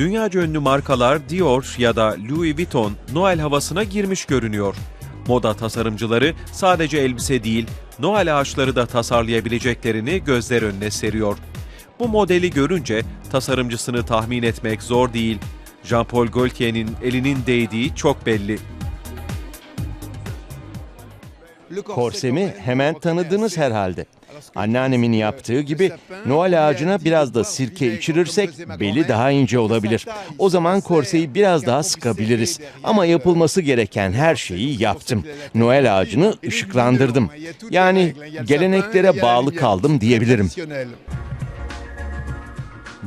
Dünyaca ünlü markalar Dior ya da Louis Vuitton Noel havasına girmiş görünüyor. Moda tasarımcıları sadece elbise değil, Noel ağaçları da tasarlayabileceklerini gözler önüne seriyor. Bu modeli görünce tasarımcısını tahmin etmek zor değil. Jean-Paul Gaultier'in elinin değdiği çok belli. Korsemi hemen tanıdınız herhalde. Anneannemin yaptığı gibi Noel ağacına biraz da sirke içirirsek beli daha ince olabilir. O zaman korseyi biraz daha sıkabiliriz. Ama yapılması gereken her şeyi yaptım. Noel ağacını ışıklandırdım. Yani geleneklere bağlı kaldım diyebilirim.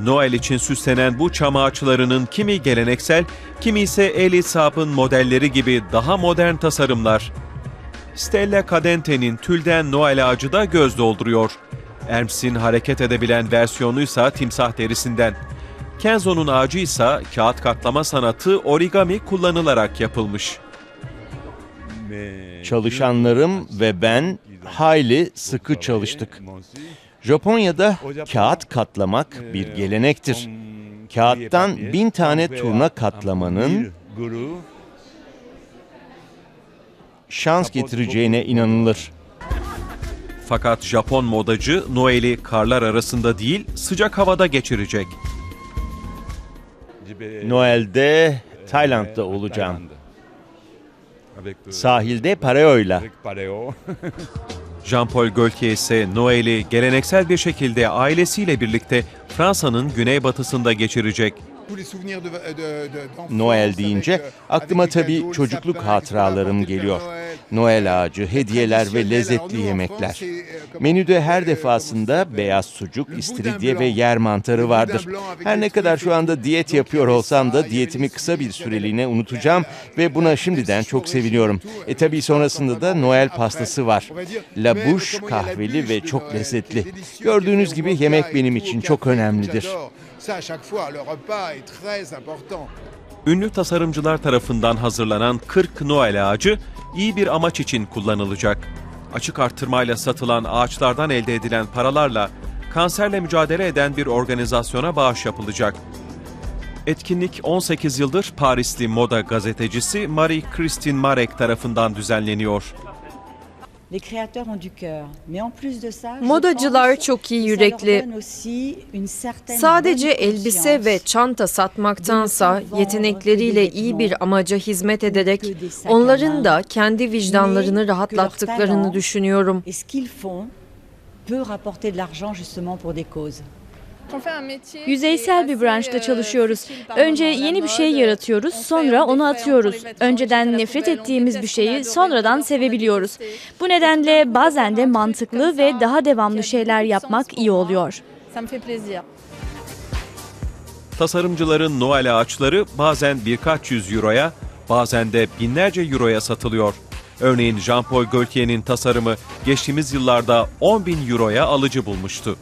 Noel için süslenen bu çam ağaçlarının kimi geleneksel, kimi ise el sapın modelleri gibi daha modern tasarımlar. Stella Cadente'nin tülden Noel ağacı da göz dolduruyor. Erms'in hareket edebilen versiyonuysa timsah derisinden. Kenzo'nun ağacı ise kağıt katlama sanatı origami kullanılarak yapılmış. Çalışanlarım ve ben hayli sıkı çalıştık. Japonya'da kağıt katlamak bir gelenektir. Kağıttan bin tane turna katlamanın şans getireceğine inanılır. Fakat Japon modacı Noel'i karlar arasında değil sıcak havada geçirecek. Noel'de Tayland'da olacağım. Sahilde Parao'yla. Jean-Paul Gaultier ise Noel'i geleneksel bir şekilde ailesiyle birlikte Fransa'nın güneybatısında geçirecek. Noel deyince aklıma tabii çocukluk hatıralarım geliyor. Noel ağacı, hediyeler ve lezzetli yemekler. Menüde her defasında beyaz sucuk, istiridye ve yer mantarı vardır. Her ne kadar şu anda diyet yapıyor olsam da diyetimi kısa bir süreliğine unutacağım ve buna şimdiden çok seviniyorum. E tabii sonrasında da Noel pastası var. La Bouche kahveli ve çok lezzetli. Gördüğünüz gibi yemek benim için çok önemlidir. Ünlü tasarımcılar tarafından hazırlanan 40 Noel ağacı iyi bir amaç için kullanılacak. Açık arttırmayla satılan ağaçlardan elde edilen paralarla kanserle mücadele eden bir organizasyona bağış yapılacak. Etkinlik 18 yıldır Parisli moda gazetecisi Marie-Christine Marek tarafından düzenleniyor. Modacılar çok iyi yürekli. Sadece elbise ve çanta satmaktansa yetenekleriyle iyi bir amaca hizmet ederek onların da kendi vicdanlarını rahatlattıklarını düşünüyorum. Yüzeysel bir branşta çalışıyoruz. Önce yeni bir şey yaratıyoruz, sonra onu atıyoruz. Önceden nefret ettiğimiz bir şeyi sonradan sevebiliyoruz. Bu nedenle bazen de mantıklı ve daha devamlı şeyler yapmak iyi oluyor. Tasarımcıların Noel ağaçları bazen birkaç yüz euroya, bazen de binlerce euroya satılıyor. Örneğin Jean-Paul Gaultier'in tasarımı geçtiğimiz yıllarda 10 bin euroya alıcı bulmuştu.